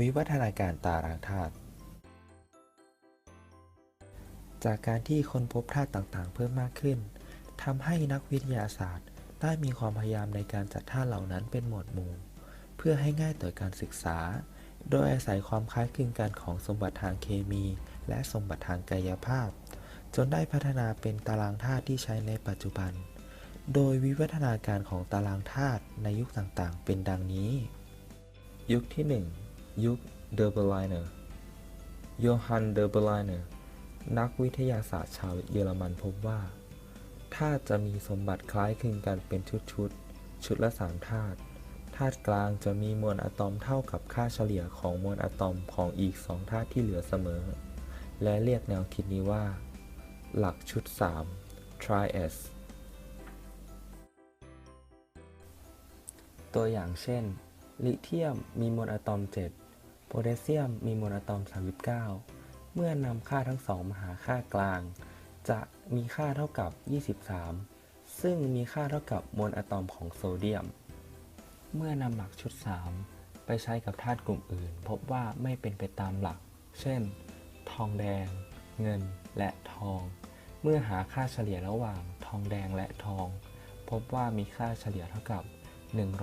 วิวัฒนาการตารางธาตุ จากการที่ค้นพบธาตุต่างๆ เพิ่มมากขึ้นทำให้นักวิทยาศาสตร์ได้มีความพยายามในการจัดธาตุเหล่านั้นเป็นหมวดหมู่ เพื่อให้ง่ายต่อการศึกษา โดยอาศัยความคล้ายคลึงกันของสมบัติทางเคมี และสมบัติทางกายภาพ จนได้พัฒนาเป็นตารางธาตุที่ใช้ในปัจจุบัน โดยวิวัฒนาการของตารางธาตุในยุคต่างๆ เป็นดังนี้ ยุคที่ 1 ยุคเดอร์เบลไนเนอร์โยฮันเดอร์เบลไนเนอร์นักวิทยาศาสตร์ชาวเยอรมันพบว่าธาตุจะมีสมบัติคล้ายคลึงกันเป็นชุดๆชุดละสามธาตุธาตุกลางจะมีมวลอะตอมเท่ากับค่าเฉลี่ยของมวลอะตอมของอีกสองธาตุที่เหลือเสมอ และเรียกแนวคิดนี้ว่า หลักชุด 3 trias ตัวอย่างเช่น ลิเธียมมีมวลอะตอม 7 โพแทสเซียมมีมวลอะตอม 39 เมื่อนำค่าทั้งสองมาหาค่ากลาง จะมีค่าเท่ากับ 23 ซึ่งมีค่าเท่ากับมวลอะตอมของโซเดียม เมื่อนำหลักชุด 3 ไปใช้กับธาตุกลุ่มอื่น พบว่าไม่เป็นไปตามหลัก เช่น ทองแดง เงิน และทอง เมื่อหาค่าเฉลี่ยระหว่างทองแดงและทอง พบว่ามีค่าเฉลี่ยเท่ากับ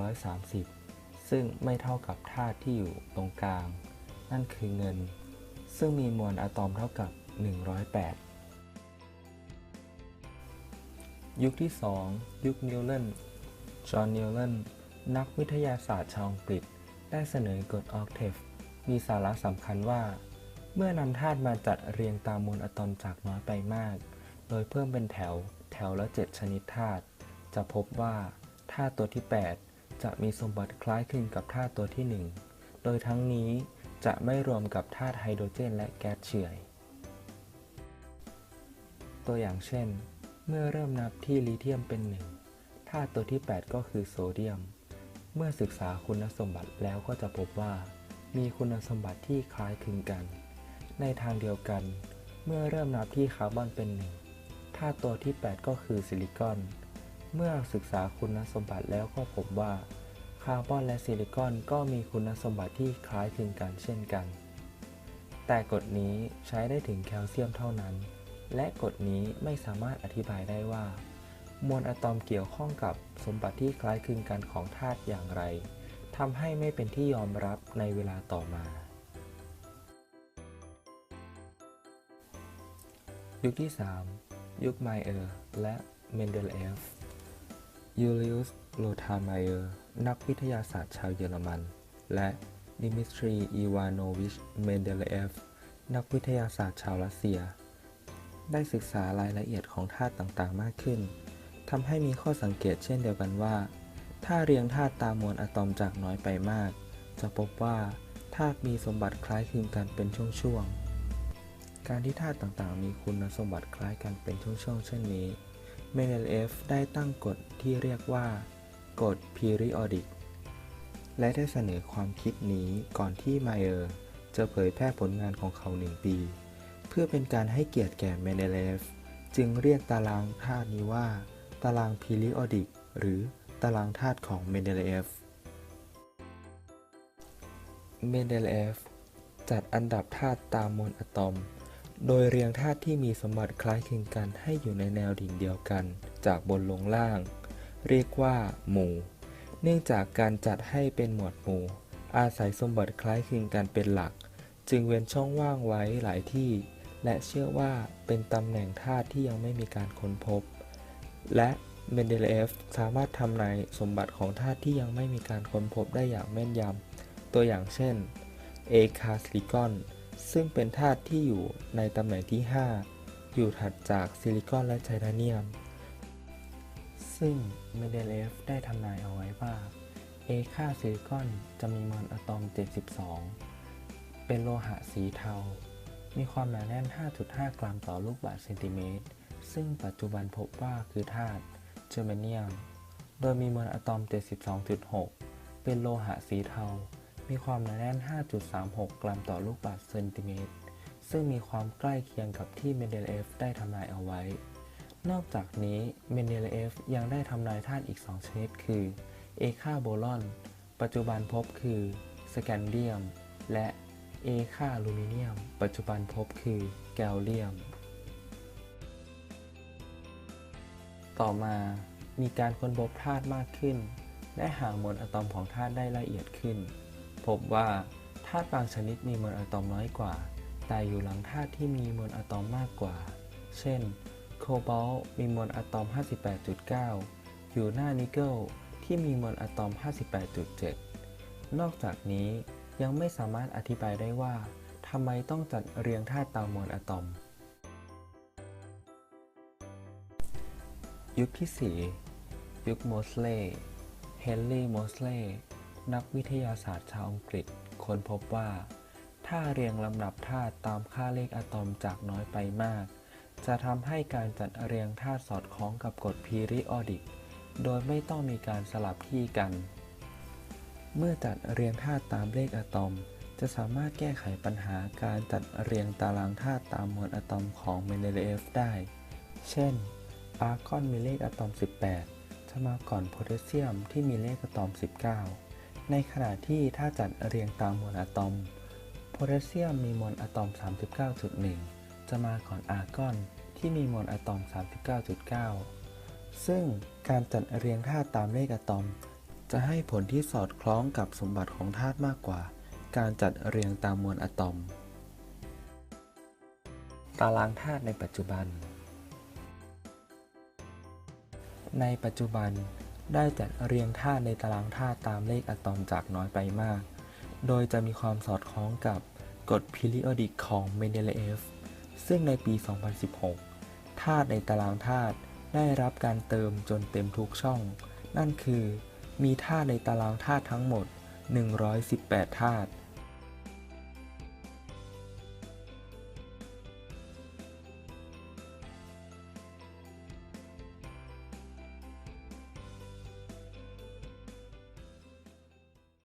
130 ซึ่งไม่เท่ากับธาตุที่อยู่ตรงกลาง นั่นคือเงิน ซึ่งมีมวลอะตอมเท่ากับ 108 ยุคที่ 2 ยุคนิวเลนจอห์นนิวเลนนักวิทยาศาสตร์ชาวอังกฤษ ได้เสนอกฎออกเทฟมีสาระสำคัญว่า เมื่อนำธาตุมาจัดเรียงตามมวลอะตอมจากน้อยไปมาก โดยเพิ่มเป็นแถว แถวละ 7 ชนิดธาตุ จะพบว่าธาตุตัวที่ 8 จะมีสมบัติคล้ายคลึงกับธาตุตัวที่ 1 โดยทั้งนี้จะไม่รวมกับธาตุไฮโดรเจนและแก๊สเฉื่อย ตัวอย่างเช่น เมื่อเริ่มนับที่ลิเธียมเป็นหนึ่งธาตุตัวที่ 8 ก็คือโซเดียม เมื่อศึกษาคุณสมบัติแล้วก็จะพบว่า มีคุณสมบัติที่คล้ายคลึงกัน ในทางเดียวกัน เมื่อเริ่มนับที่คาร์บอนเป็นหนึ่งธาตุตัวที่ 8 ก็คือซิลิคอน เมื่อศึกษาคุณสมบัติแล้วก็พบว่า คาร์บอนและซิลิคอนก็มีคุณสมบัติที่คล้ายคลึงกันเช่นกัน แต่กฎนี้ใช้ได้ถึงแคลเซียมเท่านั้น และกฎนี้ไม่สามารถอธิบายได้ว่า มวลอะตอมเกี่ยวข้องกับสมบัติที่คล้ายคลึงกันของธาตุอย่างไรทำให้ไม่เป็นที่ยอมรับในเวลาต่อมา ยุคที่ 3 ยุคไมเออร์และเมนเดลเอฟ ยูลิอุสโลธาไมเออร์ นักวิทยาศาสตร์ชาวเยอรมัน และดิมิทรี อีวานโนวิช เมนเดลเอฟ นักวิทยาศาสตร์ชาวรัสเซีย ได้ศึกษารายละเอียดของธาตุต่างๆ มากขึ้น ทำให้มีข้อสังเกตเช่นเดียวกันว่า ถ้าเรียงธาตุตามมวลอะตอมจากน้อยไปมาก จะพบว่าธาตุมีสมบัติคล้ายคลึงกันเป็นช่วงๆ การที่ธาตุต่างๆ มีคุณสมบัติคล้ายกันเป็นช่วงๆ เช่นนี้ เมเนลเอฟได้ตั้งกฎที่เรียกว่า กฎ periodic และได้เสนอความคิดนี้ก่อนที่ไมเออร์จะเผยแพร่ผลงานของเขาหนึ่งปี เพื่อเป็นการให้เกียรติแก่เมนเลฟจึงเรียกตารางธาตุนี้ว่า ตาราง periodic หรือตารางธาตุของเมนเลฟเมเดลฟจัดอันดับธาตุตามมวลอะตอม โดยเรียงธาตุที่มีสมบัติคล้ายคลึงกันให้อยู่ในแนวดิ่งเดียวกัน จากบนลงล่าง เรียกว่า หมู่ เนื่องจากการจัดให้เป็นหมวดหมู่ อาศัยสมบัติคล้ายคลึงกันเป็นหลัก จึงเว้นช่องว่างไว้หลายที่ และเชื่อว่าเป็นตำแหน่งธาตุที่ยังไม่มีการค้นพบ และเมนเดลเอฟสามารถทำนายสมบัติของธาตุที่ยังไม่มีการค้นพบได้อย่างแม่นยำตัวอย่างเช่นเอคาซิลิคอน ซึ่งเป็นธาตุที่อยู่ในตำแหน่งที่ 5 อยู่ถัดจากซิลิคอนและไทเทเนียม ซึ่งเมเดเลฟได้ทำนายเอาไว้ว่า เอคาซิลิคอนจะมีมวลอะตอม 72 เป็นโลหะสีเทา มีความหนาแน่น 5.5 กรัมต่อลูกบาศก์เซนติเมตร ซึ่งปัจจุบันพบว่าคือธาตุเจอร์เมเนียม โดยมีมวลอะตอม 72.6 เป็นโลหะสีเทา มีความหนาแน่น 5.36 กรัมต่อลูกบาศก์เซนติเมตร ซึ่งมีความใกล้เคียงกับที่เมนเดลเอฟได้ทำนายเอาไว้ นอกจากนี้เมนเดลเอฟยังได้ทำนายธาตุอีก 2 ชนิดคือเอคาโบลอน ปัจจุบันพบคือสแกนเดียม และเอค่าลูมิเนียม ปัจจุบันพบคือแกลเลียม ต่อมามีการค้นพบธาตุมากขึ้น และหามวลอะตอมของธาตุได้ละเอียดขึ้น พบว่าธาตุบางชนิดมีมวลอะตอมน้อยกว่า แต่อยู่หลังธาตุที่มีมวลอะตอมมากกว่า เช่น โคบอลต์มีมวลอะตอม 58.9 อยู่หน้านิกเกิลที่มีมวลอะตอม 58.7 นอกจากนี้ยังไม่สามารถอธิบายได้ว่าทำไมต้องจัดเรียงธาตุตามมวลอะตอม ยุคที่ 4 ยุคโมสเลย์เฮนรี่โมสเลย์ นักวิทยาศาสตร์ชาวอังกฤษค้นพบว่า ถ้าเรียงลำดับธาตุตามค่าเลขอะตอมจากน้อยไปมาก จะทำให้การจัดเรียงธาตุสอดคล้องกับกฎพีริออดิก โดยไม่ต้องมีการสลับที่กัน เมื่อจัดเรียงธาตุตามเลขอะตอม จะสามารถแก้ไขปัญหาการจัดเรียงตารางธาตุตามมวลอะตอมของเมนเดเลเอฟได้ เช่น อาร์กอนมีเลขอะตอม 18จะมาก่อนโพแทสเซียมที่มีเลขอะตอม 19 ในขณะที่ถ้าจัดเรียงตามมวลอะตอม โพแทสเซียมมีมวลอะตอม 39.1 จะมาก่อนอาร์กอนที่มีมวลอะตอม 39.9 ซึ่งการจัดเรียงธาตุตามเลขอะตอม จะให้ผลที่สอดคล้องกับสมบัติของธาตุมากกว่า การจัดเรียงตามมวลอะตอม ตารางธาตุในปัจจุบัน ในปัจจุบัน ได้จัดเรียงธาตุในตารางธาตุตามเลขอะตอมจากน้อยไปมาก โดยจะมีความสอดคล้องกับกฎพิริออดิกของเมนเดเลเอฟ ซึ่งในปี 2016 ธาตุในตารางธาตุได้รับการเติมจนเต็มทุกช่อง นั่นคือ มีธาตุในตารางธาตุทั้งหมด 118 ธาตุ